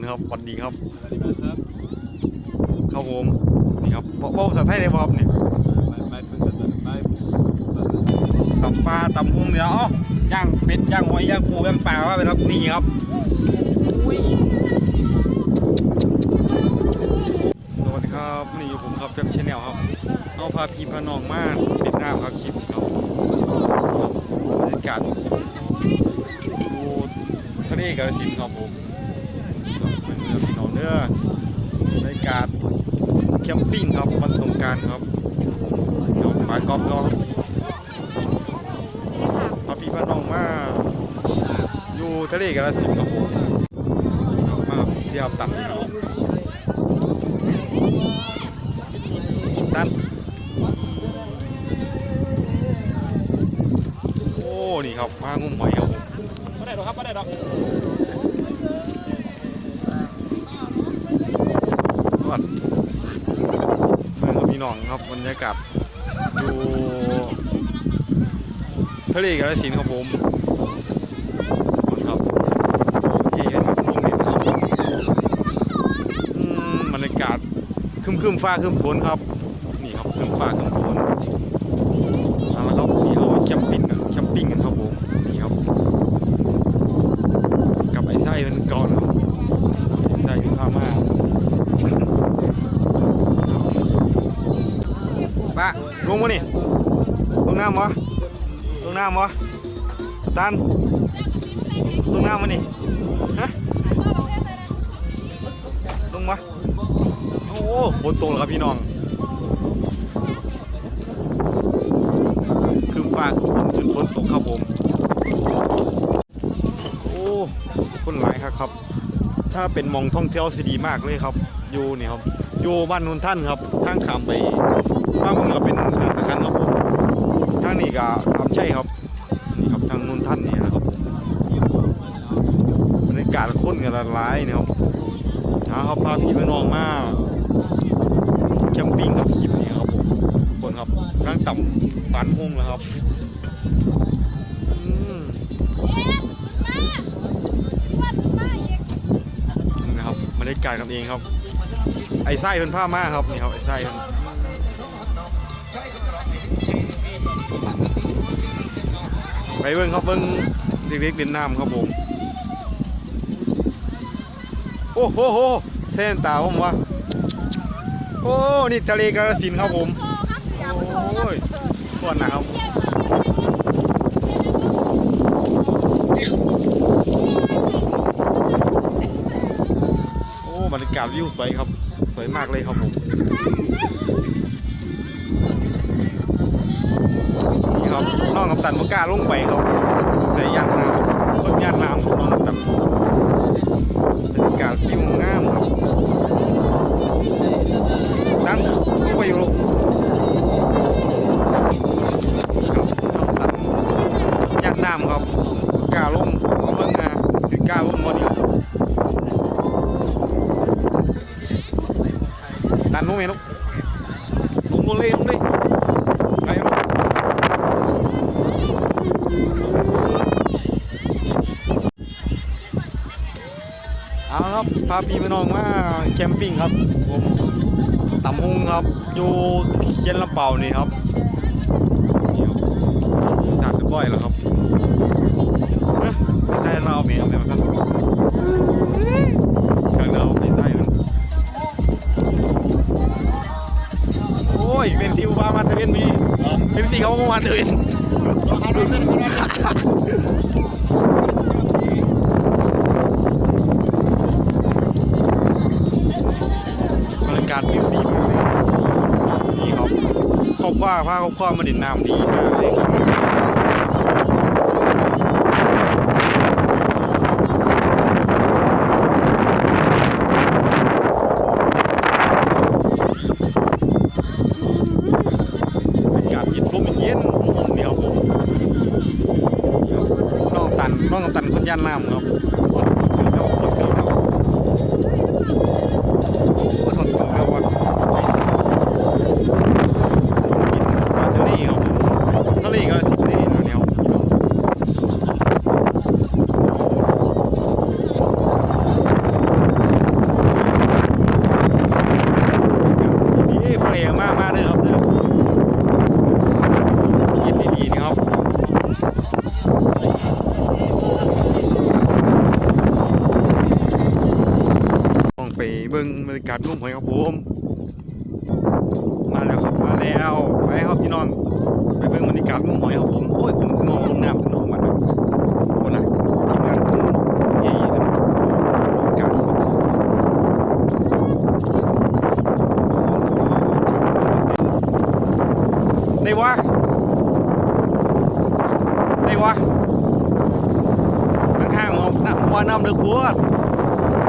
นะครับสวัสดีครับปฏิบัติครับ ครับผม นี่ครับบอกบอกภาษาไทยได้บ่ครับเนี่ยไม่ไม่ภาษาไม่ภาษาตำปลาตำพุงเนื้ออ๋อย่างเป็ดย่างหอยย่างปูย่างปลาว่าไปครับนี่ครับอุ้ยสวัสดีครับนี่อยู่ผมครับแฟมชแนลครับเอาพาพี่พาน้องมาเป็นน้ำครับคลิปครับบรรยากาศดูทะเลกาฬสินธุ์ครับผมเป็น เด้อบรรยากาศแคมปิ้งครับวันสงการครับเดี๋ยวหมายกอล์ฟก็พาพี่พาน้องมาอยู่ทะเลกาฬสินธุ์ครับผมมาเสียบตันครับตันโอ้นี่ครับมางุ่มหอยครับผมไม่ได้หรอกครับไม่ได้หรอกอนเมืองกับ พี่น้องครับบรรยากาศอยู่ทะเลกาฬสินครับผมก่อนครับที่เห็นครับผมเห็นครับอืมบรรยากาศครึมครึมฟ้าคึมฝนครับ นี่ครับคึมฟ้าคึมฝนเอาละครับนี่เราแคมปิ้งกันแคมปิ้งกันครับผมนี่ครับกับไอ้ไส้เป็นก่อนครับไอ้ไส้เป็นข้าวมาก ป้า ลงมานี่ลงน้ำวะลงน้ำวะตันลงน้ำมานี่ฮะลงมาโอ้ฝนตกแล้วครับพี่น้องคือฟ้าคือฝนจนฝนตกครับผมโอ้คนหลายครับครับ ถ้าเป็นมองท่องเที่ยวสิดีมากเลยครับอยู่นี่ครับอยู่บ้านนุนท่านครับทางขามไป ฟ้ามึงก็เป็นหาดสะคันครับผมทางนี้ก็ทำใช่ครับนี่ครับทางนุนท่านนี่นะครับบรรยากาศคนกันละลายเนี่ยครับหาเขาพาพี่ไปน้องมาแคมปิ้งกับคลิปนี่ครับผมคนครับกลางต่ำฝันหงแล้วครับนี่นะครับบรรยากาศกันเองครับ ไอ้ไส้เป็นผ้ามาครับนี่ครับไอ้ไส้เพิ่น ไปเบิ้งครับเบิ้งเด็กๆเล่นน้ำครับผม โอ้โหเส้นตาผมวะโอ้นี่ทะเลกาฬสินครับผมโอ้ยก่อนนะครับโอ้บรรยากาศวิวสวยครับ สวยมากเลยครับผม องกับตันมกล้าลงไปครับใส่ยางน้ำต้นยางน้ำของน้องกับตันบรรยากาศที่งามครับ ครับพาพี่พี่น้องมาแคมปิ้งครับ ผมตำมุงครับ อยู่เย็นลำเป่านี่ครับนี่ครับอีสานเรียบร้อยแล้วครับเอ้ยไม่ใช่เราเมียเอาเมียมาสั่นข้างเราไม่ใช่มันโอ้ยเป็นซิวบามาเทเวนมีเป็นสีเขาก็มาเทเวน ครอบครัวพาครอบครัวมาดินน้ำดีมากเลยครับบรรยากาศเย็นลมเย็นๆนี่ครับผมน้องตันน้องตันคนย่านน้ำครับคนเดียวคนเดียวครับ โอ้ยทนเกือบแล้วว่ะกินปลาทะเลครับทะเล รยา กาศนุ่มหอยครับผมมาแล้วครับมาแล้วไปครับพี่น้องไปเบิ่งบรรยากาศนุ่มหอยครับผมโอ้ยผมนอนลงน้ำพี่น้องมันนะคนน่ะทีมงานผมใหญ่ๆเลยนะบรรยากาศได้วะได้วะข้างๆผมน้ำว่าน้ำเดือดปวด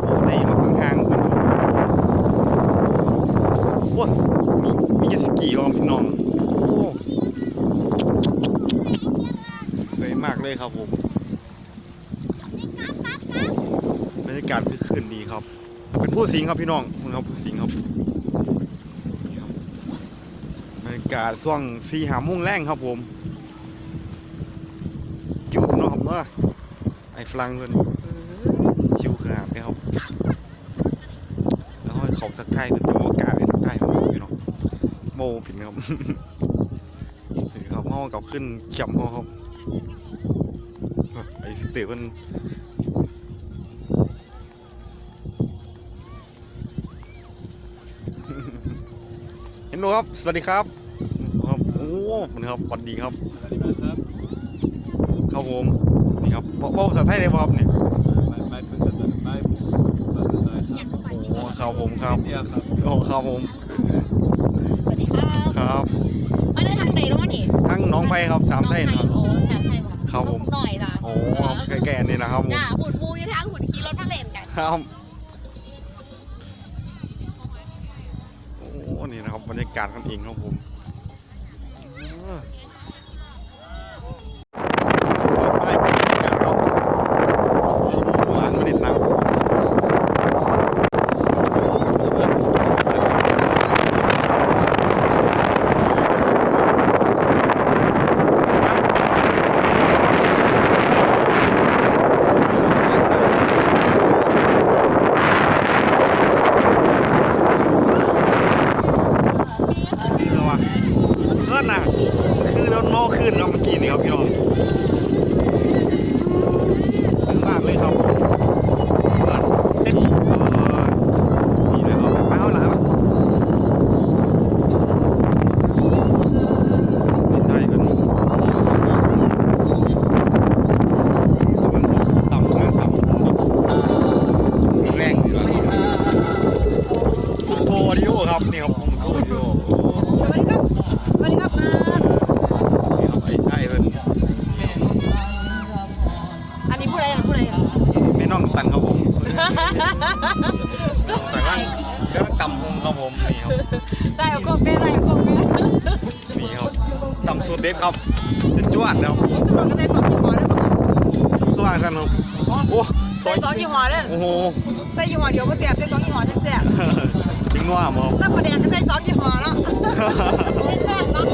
โอ้ได้ครับข้างๆคนโอ้ยมีมีเจ็ตส กีครับพี่น้องโอ้สวยมากเลยครับผมบรรยากาศคือคืนดีครับ เป็นผู้สิงห์ครับพี่น้องคุณครับผู้สิงห์ครับนี่ครับบรรยากาศช่วงสี่หาโมุ่งแรงครับผมอยู่เนาะครับเนาะไอ้ฝรั่งเพิ่นชิวขนาดนี้ครับแล้วให้เขาสักไข่เป็นตัวอากาศเป็นสักไข่ครับพี่น้อง โมผิดครับผิดครับห้องกับขึ้นเขียมห้องครับไอ้สเตปมันเห็นไหมครับ สวัสดีครับครับโอ้คุณครับสวัสดีครับครับครับผมนี่ครับบอกบอกภาษาไทยได้บ่ครับเนี่ยไม่ไม่ภาษาไทยไม่ภาษาไทยครับโอ้ครับผมครับเดียวครับโอ้ครับผม สวัสดีค่ะครับมาได้ทางไหนแล้ววะนี่ทั้งน้องไฟครับสามไส้นะครับ โอ้สามไส้บ่ครับผม หน่อยจ้ะโอ้ครับแก่ๆนี่นะครับผมจ้าหุ่นมูอยู่ทางหุ่นขี่รถมาเล่นกันครับโอ้นี่นะครับบรรยากาศกันเองครับผมเออไปบรรยากาศครับหวานไม่ได้นั่งคืออะไรวะเลื่อนน่ะ คือโดนโม่ขึ้นครับเมื่อกี้นี่ครับพี่น้องทั้งบ้านเลยครับเลื่อนเส้นเออนี่เลยครับไปเอาหลามไม่ใช่เป็นต่ำนะต่ำแรงดีว่ะโทร อันี่ครับโทรดิโอสวัสดีครับสวัสดีครับมานี่ครับไอ้ไอ้เพิ่นอันนี้ผู้ใดอะผู้ใดอะแม่น้องตันครับผมแต่ว่าก็ต่ำหงครับผมนี่ครับได้เอากล้องแม่ได้เอากล้องแม่นี่ครับต่ำสุดเด็ดครับจะจวดนะครับกระโดดก็ได้สองยี่ห้อเลยตัวอ่างกันครับโอ้ซอใส่ยสองยี่ห้อเลยโอ้โหใส่ยี่ห้อเดียวก็แซ่บใส่สองยี่ห้อจังแซ่บ ทิ้งว่าบ่ครับถ้าประเด็นก็ใส่สองยี่ห้อเนาะไม่แซ่บเนาะ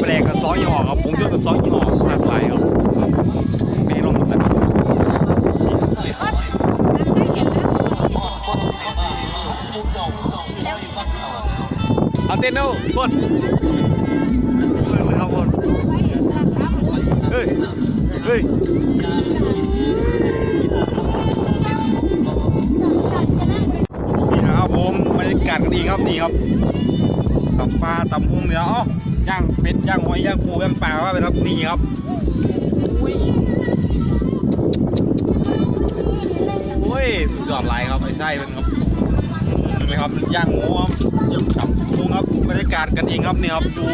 แปลกกับซอยยี่ห้อครับผมยศกับซอยยี่ห้อหลากหลายครับแม่น้องตันเอาเต้นเอาบดเปิดเลยครับบดเฮ้ย เฮ้ยากาศก็ดีครับนี่ครับตำปลาตำพุงเดี๋ยวเอ้าย่างเป็ดย่างหอยย่างปูย่างปลาว่าไปครับนี่ครับอุ้ยโอ้ยสุดยอดหลายครับไอ้ไส้เป็นครับนี่ครับย่างหมูครับย่างตำพุงครับบรรยากาศกันเองครับนี่ครับดู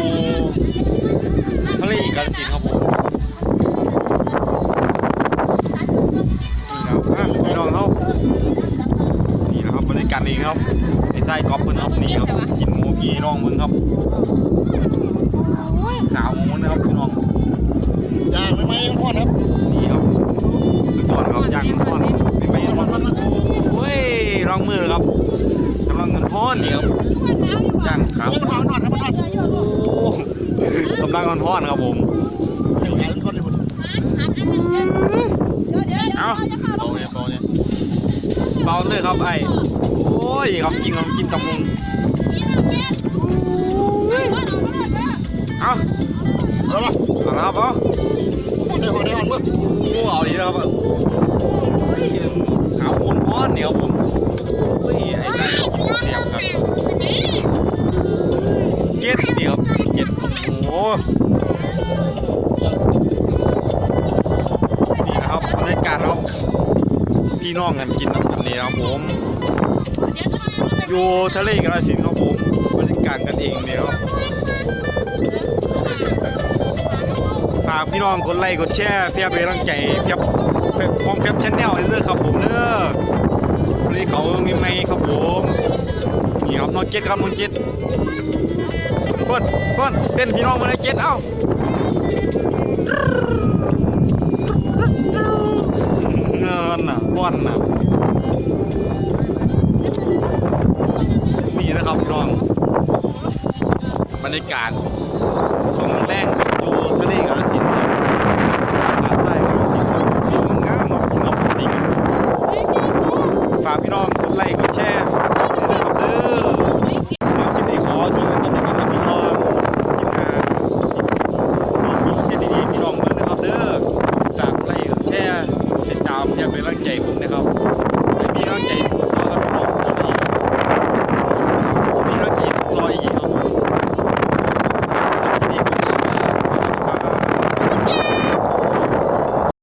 ทะเลกาฬสินธุ์ครับผมนี่ครับอะพี่น้องเขานี่นะครับบรรยากาศนี่ครับ ไอ้ไส้กอล์ฟเพิ่นครับนี่ครับกินหมูพี่น้องมึงครับขาวหมูนะครับพี่น้องย่างไม่ไหมยังพอดครับนี่ครับสุดยอดครับย่างทอดไม่ไม่ทอดโอ้ยลองมือครับกำลังเงินทอดนี่ครับย่างขาวยังพอหนอดครับพอดโอ้กำลังเงินทอดครับผมเดี๋ยวกันคนเดียวเอาโตเนี่ยโตเนี่ยเบาเลยครับไอ้โอ้ ยของจริงของกินตะมุงเอาเอาละครับเอาเดี๋ยวเดี๋ยวมึงงูเอาดีนะครับขาวปูนอ้อนเหนียวผมเฮ้ยไอ้ไก่เหนียวครับเจ็ดเดียวเจ็ดโอ้นี่นะครับบรรยากาศครับพี่น้องกันกินแบบนี้ครับผม อยู่ทะเลกาฬสินธุ์ครับผมบริการกันเองเนี่ยครับฝากพี่น้องกดไลค์กดแชร์เพื่อเป็นกำลังใจเพื่อเพื่อฟองแฟบชแนลเด้อครับผมเด้อวันนี้เขามีไหมครับผมนี่ครับน้องเจ็ดครับน้องเจ็ดก้นก้นเต้นพี่น้องมาเลยเจ็ดเอ้าเงินน่ะก้อนน่ะ ในการ